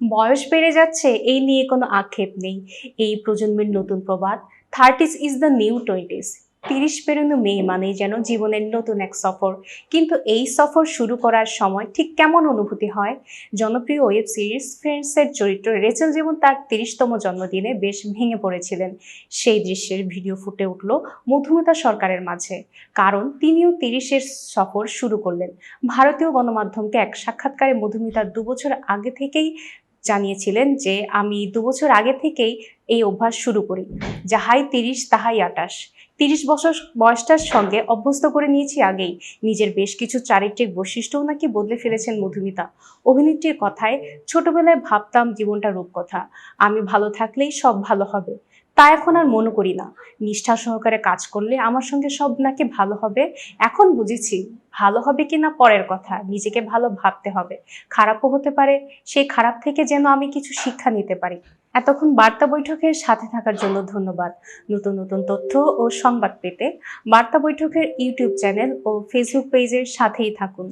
বয়স বেড়ে যাচ্ছে, এই নিয়ে কোনো আক্ষেপ নেই। এই প্রজন্মের নতুন প্রবাদ thirties is the new twenties তিরিশ পেরোনো মেয়ে মানেই যেন জীবনের নতুন এক সফর। কিন্তু এই সফর শুরু করার সময় ঠিক কেমন অনুভূতি হয়? জনপ্রিয় ওয়েব সিরিজ ফ্রেন্ডসের চরিত্র রেচেল যেমন তার তিরিশতম জন্মদিনে বেশ ভেঙে পড়েছিলেন। সেই দৃশ্যের ভিডিও ফুটে উঠল মধুমিতা সরকারের মাঝে। কারণ তিনিও তিরিশের সফর শুরু করলেন। ভারতীয় গণমাধ্যমকে এক সাক্ষাৎকারে মধুমিতা দুবছর আগে থেকেই জানিয়েছিলেন যে, আমি দুবছর আগে থেকেই এই অভ্যাস শুরু করি। যাহাই তিরিশ, তাহাই আটাশ। তিরিশ বছর বয়সটার সঙ্গে অভ্যস্ত করে নিয়েছি আগেই। নিজের বেশ কিছু চারিত্রিক বৈশিষ্ট্যও নাকি বদলে ফেলেছেন মধুমিতা। অভিনেত্রীর কথায়, ছোটবেলায় ভাবতাম জীবনটা রূপকথা। আমি ভালো থাকলেই সব ভালো হবে। তা এখন আর মনে করি না। নিষ্ঠা সহকারে কাজ করলে আমার সঙ্গে সব নাকি ভালো হবে। এখন বুঝেছি ভালো হবে কি না পরের কথা। নিজেকে ভালো ভাবতে হবে। খারাপও হতে পারে, সেই খারাপ থেকে যেন আমি কিছু শিক্ষা নিতে পারি। এতক্ষণ বার্তা বৈঠকের সাথে থাকার জন্য ধন্যবাদ। নতুন নতুন তথ্য ও সংবাদ পেতে বার্তা বৈঠকের ইউটিউব চ্যানেল ও ফেসবুক পেজের সাথেই থাকুন।